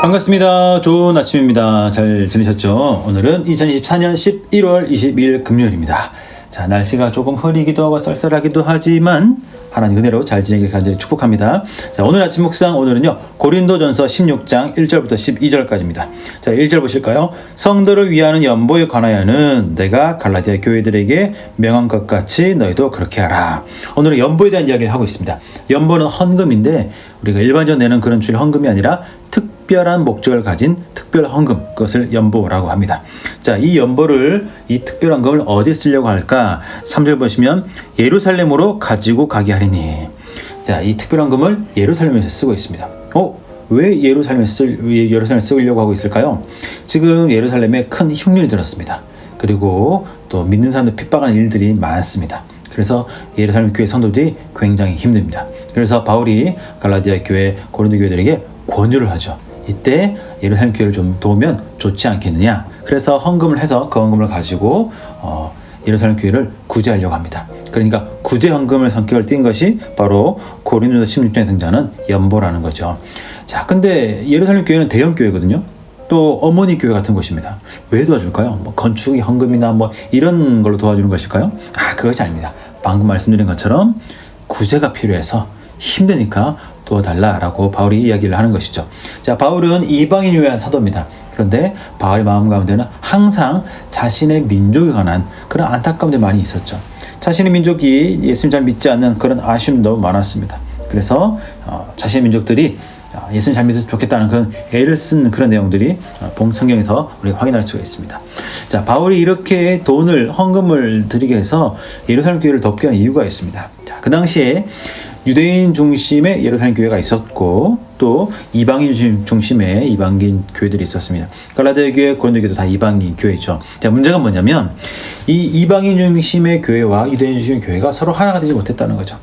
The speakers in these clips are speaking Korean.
반갑습니다. 좋은 아침입니다. 잘 지내셨죠? 오늘은 2024년 11월 22일 금요일입니다. 자, 날씨가 조금 흐리기도 하고 쌀쌀하기도 하지만 하나님 은혜로 잘 지내길 간절히 축복합니다. 자, 오늘 아침 묵상 오늘은요. 고린도전서 16장 1절부터 12절까지입니다. 자, 1절 보실까요? 성도를 위하는 연보에 관하여는 내가 갈라디아 교회들에게 명한 것 같이 너희도 그렇게 하라. 오늘은 연보에 대한 이야기를 하고 있습니다. 연보는 헌금인데 우리가 일반적으로 내는 그런 주일 헌금이 아니라 특 별한 목적을 가진 특별 헌금 그것을 연보라고 합니다. 자, 이 연보를 이 특별한 금을 어디에 쓰려고 할까? 3절 보시면 예루살렘으로 가지고 가게 하리니. 자, 이 특별한 금을 예루살렘에서 쓰고 있습니다. 어? 왜 예루살렘에 쓸 왜 예루살렘에 쓰려고 하고 있을까요? 지금 예루살렘에 큰 흉년이 들었습니다. 그리고 또 믿는 사람들 핍박하는 일들이 많습니다. 그래서 예루살렘 교회 성도들이 굉장히 힘듭니다. 그래서 바울이 갈라디아 교회, 고린도 교회들에게 권유를 하죠. 이때 예루살렘 교회를 좀 도우면 좋지 않겠느냐. 그래서 헌금을 해서 그 헌금을 가지고 어, 예루살렘 교회를 구제하려고 합니다. 그러니까 구제 헌금을 성격을 띈 것이 바로 고린도서 16장에 등장하는 연보라는 거죠. 자, 근데 예루살렘 교회는 대형 교회거든요. 또 어머니 교회 같은 곳입니다. 왜 도와줄까요? 뭐 건축이 헌금이나 뭐 이런 걸로 도와주는 것일까요? 아, 그것이 아닙니다. 방금 말씀드린 것처럼 구제가 필요해서 힘드니까 도와달라라고 바울이 이야기를 하는 것이죠. 자, 바울은 이방인을 위한 사도입니다. 그런데 바울의 마음 가운데는 항상 자신의 민족에 관한 그런 안타까움들이 많이 있었죠. 자신의 민족이 예수님 잘 믿지 않는 그런 아쉬움도 많았습니다. 그래서 어, 자신의 민족들이 어, 예수님 잘 믿어서 좋겠다는 그런 애를 쓴 그런 내용들이 어, 본 성경에서 우리가 확인할 수가 있습니다. 자, 바울이 이렇게 돈을 헌금을 드리게 해서 예루살렘 교회를 덮게 하는 이유가 있습니다. 자, 그 당시에 유대인 중심의 예루살렘 교회가 있었고 또 이방인 중심의 이방인 교회들이 있었습니다. 갈라디아 교회, 고린도 교회도 다 이방인 교회죠. 자, 문제가 뭐냐면 이 이방인 중심의 교회와 유대인 중심의 교회가 서로 하나가 되지 못했다는 거죠.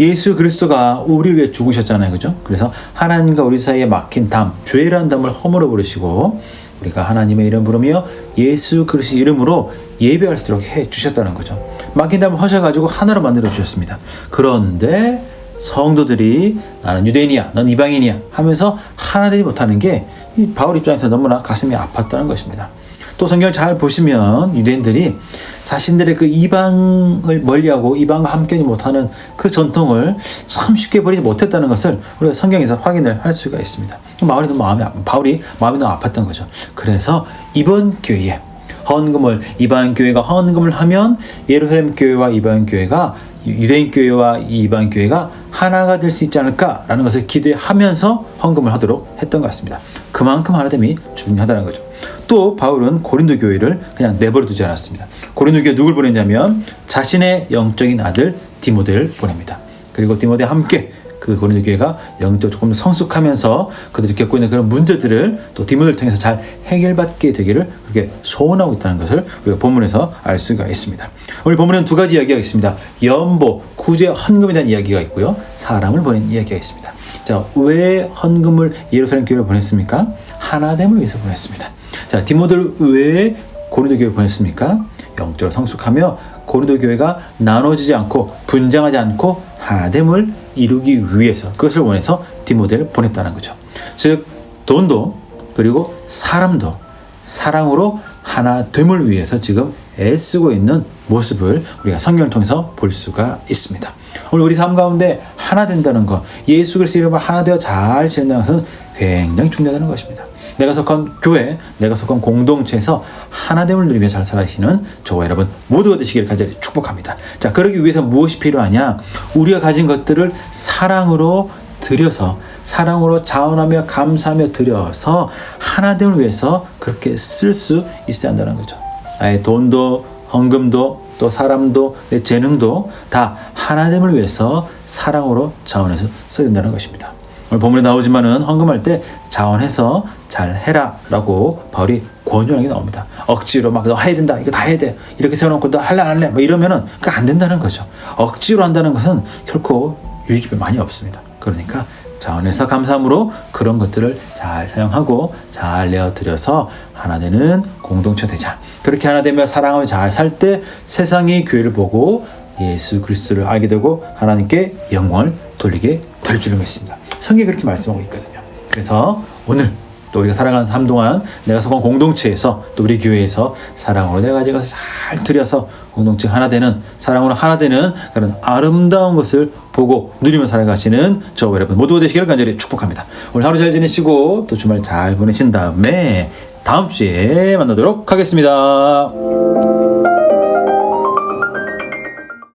예수 그리스도가 우리를 위해 죽으셨잖아요. 그죠? 그래서 하나님과 우리 사이에 막힌 담, 죄라는 담을 허물어 버리시고 우리가 하나님의 이름 부르며 예수 그리스도 이름으로 예배할 수 있도록 해 주셨다는 거죠. 막힌 담을 허셔 가지고 하나로 만들어 주셨습니다. 그런데 성도들이 나는 유대인이야, 넌 이방인이야 하면서 하나 되지 못하는 게 바울 입장에서 너무나 가슴이 아팠다는 것입니다. 또 성경을 잘 보시면 유대인들이 자신들의 그 이방을 멀리하고 이방과 함께하지 못하는 그 전통을 참 쉽게 버리지 못했다는 것을 우리가 성경에서 확인을 할 수가 있습니다. 바울이 너무 마음이 바울이 마음이 너무 아팠던 거죠. 그래서 이번 교회에 헌금을 이방 교회가 헌금을 하면 예루살렘 교회와 이방 교회가 유대인 교회와 이방 교회가 하나가 될 수 있지 않을까라는 것을 기대하면서 헌금을 하도록 했던 것 같습니다. 그만큼 하나됨이 중요하다는 거죠. 또 바울은 고린도 교회를 그냥 내버려 두지 않았습니다. 고린도 교회 누굴 보냈냐면 자신의 영적인 아들 디모데를 보냅니다. 그리고 디모데와 함께 그 고린도 교회가 영적 조금 더 성숙하면서 그들이 겪고 있는 그런 문제들을 또 디모데를 통해서 잘 해결받게 되기를 그렇게 소원하고 있다는 것을 우리가 본문에서 알 수가 있습니다. 오늘 본문에는 두 가지 이야기가 있습니다. 연보, 구제, 헌금에 대한 이야기가 있고요. 사람을 보낸 이야기가 있습니다. 자, 왜 헌금을 예루살렘 교회로 보냈습니까? 하나됨을 위해서 보냈습니다. 자, 디모데를 왜 고린도 교회 보냈습니까? 영적으로 성숙하며 고린도 교회가 나눠지지 않고 분장하지 않고 하나됨을 이루기 위해서 그것을 원해서 디모데를 보냈다는 거죠. 즉 돈도 그리고 사람도 사랑으로 하나 됨을 위해서 지금 애쓰고 있는 모습을 우리가 성경을 통해서 볼 수가 있습니다. 오늘 우리 삶 가운데 하나 된다는 것, 예수 그리스도 이름을 하나 되어 잘 지낸다는 것은 굉장히 중요하다는 것입니다. 내가 속한 교회, 내가 속한 공동체에서 하나됨을 누리며 잘 살아시는 저와 여러분 모두가 되시기를 간절히 축복합니다. 자, 그러기 위해서 무엇이 필요하냐? 우리가 가진 것들을 사랑으로 드려서 사랑으로 자원하며 감사하며 드려서 하나됨을 위해서 그렇게 쓸 수 있어야 한다는 거죠. 나의 돈도 헌금도 또 사람도 내 재능도 다 하나됨을 위해서 사랑으로 자원해서 써야 된다는 것입니다. 오늘 본문에 나오지만은 헌금할 때 자원해서 잘 해라라고 바울이 권유하게 나옵니다. 억지로 막 너 해야 된다, 이거 다 해야 돼 이렇게 세워놓고 너 할래 안 할래 뭐 이러면은 그안 된다는 거죠. 억지로 한다는 것은 결코 유익이 많이 없습니다. 그러니까 자원해서 감사함으로 그런 것들을 잘 사용하고 잘 내어드려서 하나 되는 공동체 되자. 그렇게 하나 되며 사랑하며 잘 살 때 세상이 교회를 보고 예수 그리스도를 알게 되고 하나님께 영광을 돌리게 될 줄을 믿습니다. 성경이 그렇게 말씀하고 있거든요. 그래서 오늘 또 우리가 살아가는 삶 동안 내가 속한 공동체에서 또 우리 교회에서 사랑으로 내가 가지고 잘 들여서 공동체 하나 되는 사랑으로 하나 되는 그런 아름다운 것을 보고 누리며 살아가시는 저 여러분 모두가 되시기를 간절히 축복합니다. 오늘 하루 잘 지내시고 또 주말 잘 보내신 다음에 다음 주에 만나도록 하겠습니다.